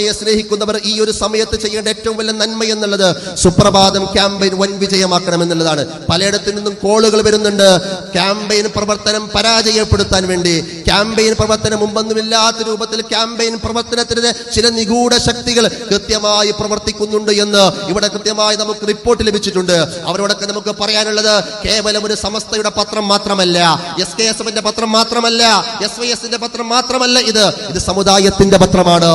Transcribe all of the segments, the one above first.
സമസ്തയെ സ്നേഹിക്കുന്നവർ ഈ ഒരു സമയത്ത് ചെയ്യേണ്ട ഏറ്റവും വലിയ നന്മ എന്നുള്ളത് സുപ്രഭാതം ക്യാമ്പയിൻ വൻ വിജയമാക്കണം എന്നുള്ളതാണ് പലയിടത്തു നിന്നും കോളുകൾ വരുന്നുണ്ട്. ക്യാമ്പയിൻ പ്രവർത്തനം പരാജയപ്പെടുത്താൻ വേണ്ടി. ക്യാമ്പയിൻ പ്രവർത്തനം മുമ്പൊന്നുമില്ലാത്ത രൂപത്തിൽ ക്യാമ്പയിൻ പ്രവർത്തനത്തിനെതിരെ ചില നിഗൂഢ ശക്തികൾ കൃത്യമായി പ്രവർത്തിക്കുന്നുണ്ട് എന്ന് ഇവിടെ കൃത്യമായി നമുക്ക് റിപ്പോർട്ട് ലഭിച്ചിട്ടുണ്ട്. അവരോടൊക്കെ നമുക്ക് പറയാനുള്ളത് കേവലം ഒരു സമസ്തയുടെ പത്രം മാത്രമല്ല. എസ് കെ എസ് എഫിന്റെ പത്രം മാത്രമല്ല. എസ് വൈ എസിന്റെ പത്രം മാത്രമല്ല ഇത്. ഇത് സമുദായത്തിന്റെ പത്രമാണ്.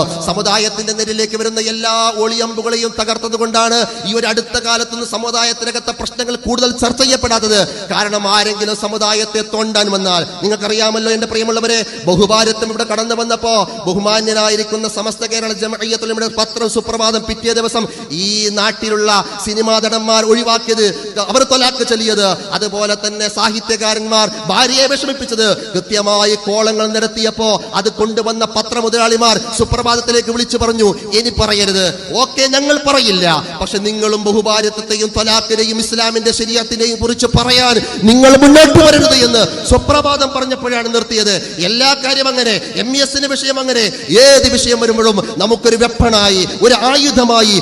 സമുദായത്തിന്റെ നെരിലേക്ക് വരുന്ന എല്ലാ ഒളിയമ്പുകളെയും തകർത്തത് കൊണ്ടാണ് ഈ ഒരു അടുത്ത കാലത്തുനിന്ന് സമുദായത്തിനകത്തെ പ്രശ്നങ്ങൾ കൂടുതൽ ചർച്ച ചെയ്യപ്പെടാത്തത്. കാരണം ആരെങ്കിലും സമുദായത്തെ തോണ്ടാൻ വന്നാൽ നിങ്ങൾക്കറിയാമല്ലോ എന്റെ പ്രിയമുള്ളവരെ ബഹുഭാരത്വം ഇവിടെ കടന്നു വന്നപ്പോ ബഹുമാന്യനായിരിക്കുന്ന സമസ്ത കേരള ജമഅയ്യത്തുലമയുടെ പത്രം സുപ്രഭാതം പിറ്റേ ദിവസം ഈ നാട്ടിലുള്ള സിനിമാ നടന്മാർ ഒഴിവാക്കിയത് അവർ തൊലാക്ക് ചൊല്ലിയത്. അതുപോലെ തന്നെ സാഹിത്യകാരന്മാർ ഭാര്യയെ വിഷമിപ്പിച്ചത്. കൃത്യമായി കോളങ്ങൾ നടത്തിയപ്പോ അത് കൊണ്ടുവന്ന പത്രമുതലാളിമാർ സുപ്രഭാതത്തിലേക്ക് വിളിച്ചു പറഞ്ഞു ഇനി പറയരുത്. ഓക്കെ ഞങ്ങൾ പറയില്ല. പക്ഷെ നിങ്ങളും ബഹുഭാരത്തെയും തലാഖിനെയും ഇസ്ലാമിന്റെ ശരീരത്തിനെയും കുറിച്ച് പറയാൻ നിങ്ങൾ മുന്നോട്ട് വരരുത് എന്ന് സുപ്രഭാതം പറഞ്ഞപ്പോഴാണ് നിർത്തിയത്. എല്ലാ കാര്യം അങ്ങനെ. എം എസിന്റെ വിഷയം അങ്ങനെ. ഏത് വിഷയം വരുമ്പോഴും നമുക്കൊരു വെപ്പണായി ഒരു ആയുധമായി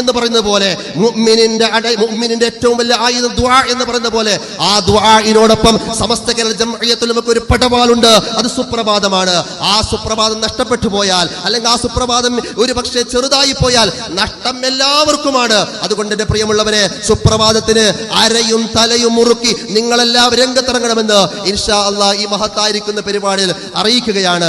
എന്ന് പറയുന്നത് പോലെ മുഅ്മിനിന്റെ മുഅ്മിനിന്റെ ഏറ്റവും വലിയ ആയുധം ദുആ എന്ന് പറയുന്ന പോലെ ആ ദുആഇനോടൊപ്പം സമസ്ത കേരള ജംഇയ്യത്തുൽ നമുക്ക് ഒരു പടവാളുണ്ട്. അത് സുപ്രഭാതമാണ്. ആ സുപ്രഭാതം നഷ്ടപ്പെട്ടു പോയാൽ അല്ലെങ്കിൽ ആ സുപ്രഭാതം ഒരു പക്ഷേ ചെറുതായി പോയാൽ നഷ്ടം എല്ലാവർക്കുമാണ്. അതുകൊണ്ട് എന്റെ പ്രിയമുള്ളവരെ സുപ്രഭാതത്തിന് അരയും തലയും മുറുക്കി നിങ്ങളെല്ലാവരും രംഗത്തിറങ്ങണമെന്ന് ഇൻഷാ അള്ളാഹ് ഈ മഹത്തായിരിക്കുന്ന പരിപാടിയിൽ അറിയിക്കുകയാണ്.